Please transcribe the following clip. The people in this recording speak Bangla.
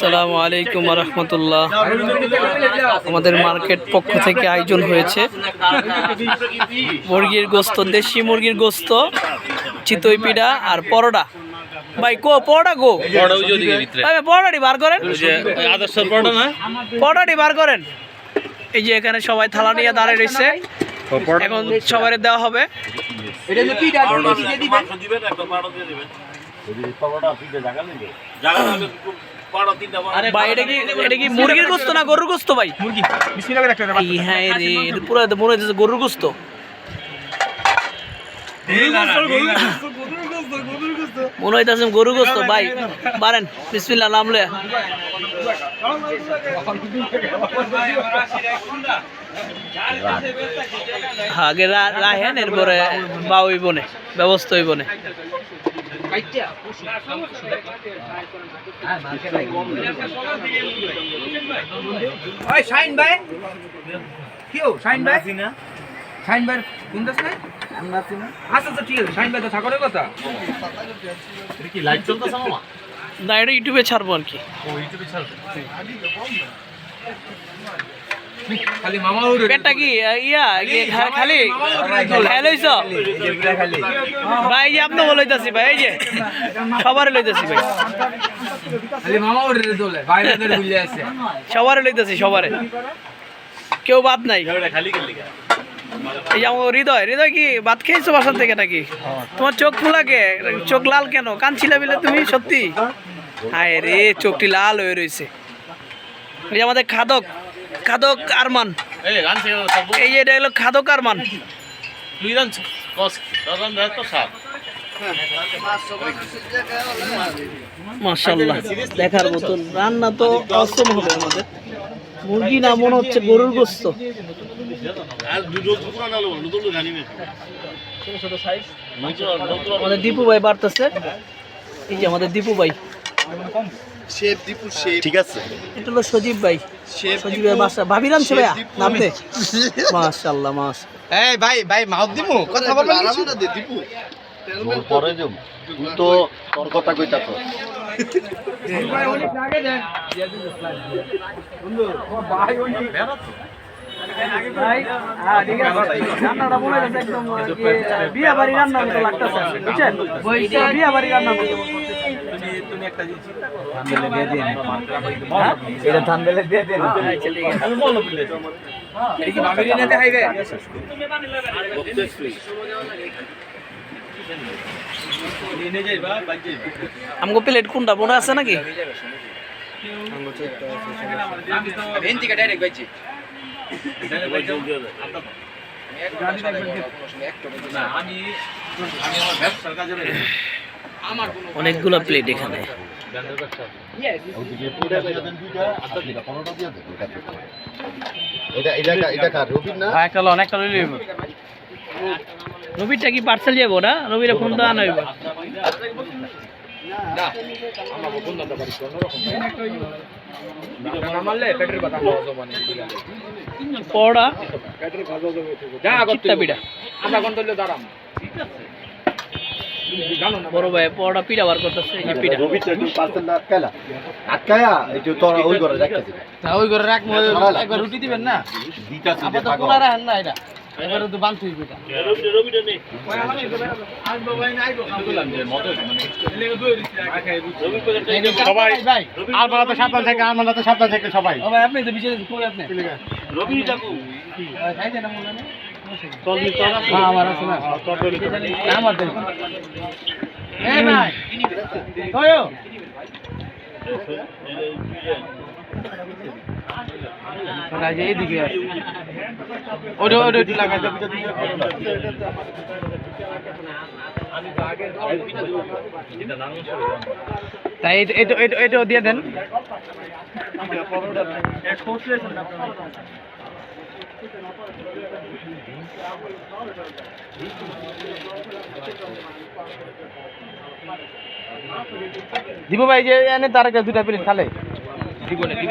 আসসালামু আলাইকুম রহমতুল্লাহ আমাদের মার্কেট পক্ষ থেকে আয়োজন হয়েছে। মুরগির গোস্ত দেশি মুরগির গোস্ত চিতই পিঠা আর পরোটা। ভাই কো পরোটা গো পরোটাটি বার করেন। পরোটাটি বার করেন। এই যে এখানে সবাই থালা নিয়ে দাঁড়িয়ে রয়েছে। এখন সবাই দেওয়া হবে। ভাই এটা কি এটা কি মুরগির গোস্ত না গরুর গোস্ত ভাই? হ্যাঁ রে এটা পুরো মনে হচ্ছে গরুর গোস্ত। মনে হইতেছে গরুর গোস্ত ভাই। পারেন বিসমিল্লাহ নাম লয়ে আগে রাহেন এরপরে বা ওই বনে ব্যবস্থা ওই বনে ওই শাইন ভাই। কিও শাইন ভাই? শাইন ভাই কোন দাস নাই? আচ্ছা আচ্ছা ঠিক আছে। শাইন ভাই তো ঠাকুরের কথা। না এটা ইউটিউবে ছাড়বো আর কি। খালি মামা উড়ে পেটটা কি ইয়া খালি খাই লইছ? খালি ভাই এই যে আপনি বলাইতাছি ভাই এই যে। সবারই লইতাছি ভাই। খালি মামা উড়ে দোলে বাইরে বুঝলে আছে। সবারই লইতাছি সবারে। কেউ বাদ নাই। এই যে আমার হৃদয় হৃদয় কি ভাত খেয়েছো বাসার থেকে নাকি? তোমার চোখ ফুলাকে চোখ লাল কেন? কানছিলা বিলে তুমি সত্যি? হায় রে চোখটি লাল হয়ে রয়েছে এই আমাদের খাদক খাদক আরমান। এই এটা হলো খাদক আরমান। মাশাল্লাহ দেখার মতন। রান্না তো অসম হবে আমাদের। মুরগি না মনে হচ্ছে গরুর গোস্ত। আমাদের দীপু ভাই বাড়তেছে। এই যে আমাদের দীপু ভাই। Chef Dipu chef. ঠিক আছে। এটা হলো সজীব ভাই। শেফ সজীব ভাই বাসা। ভাবি রানছে ভাইয়া নামতে। মাশাল্লাহ মাস এই ভাই ভাই মাউথ দিমু কথা বলবেন আরাম না দে দীপু। পরে যাম তুই তো তোর কথা কইতা তো। ভাই হ্যাঁ মনে বিয়া বাড়ি রান্না লাগতেছে বুঝছেন? বিয়া বাড়ি রান্না? এটা দিয়ে দেন। খাইবে? আমগো প্লেট কোনটা মনে আছে নাকি? ভেন থেকে ডাইরেক্ট বাইছি অনেকগুলো প্লেট এখানে। এটা এটা এটা কার? রবির না? একটা লন একটা লইলে রবিরটা কি পার্সেল যাব না? রবিরা ফোন না পড়া। দাঁড়াম। বড় ভাই পড়া পিঠা বার করতেছে এই যে পিঠা। রবির একটু পার্সেল না আটকাইলা আটকায়া একটু তোর ওই করে রাখতেছি ওই করে রাখ একবার রুটি দিবেন না? দিতাছি আপাতত কোলা রাখেন না এটা। এবারে তো বান্ধ হইবে এটা। সবাই আর সাবধান থেকে আর বানাতে সাবধান থেকে সবাই। ভাই আপনি তো বিচে কই? আপনি হ্যাঁ আমার আছে না আমার দেন। এই ভাই। কয়ো রাজে এইদিকে আছে ওরে ওরে একটু লাগাই দাও তাই এটা এটা এটা এটাও দিয়ে দেন। দিব ভাই যে এনে তার কাছে দুটা প্লেট খালে। দিব না দিব